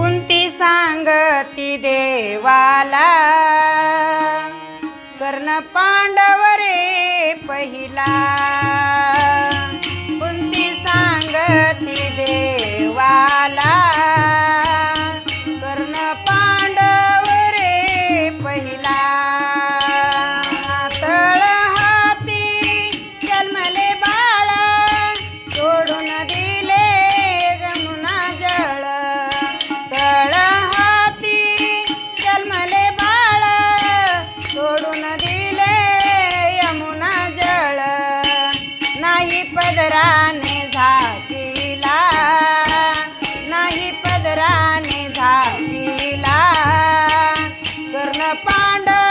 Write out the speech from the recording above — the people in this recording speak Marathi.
कुंती सांगती देवाला. कर्ण पांडवरे नाही पदराने झाकीला. नाही पदराने झाकीला. कर्ण पांडव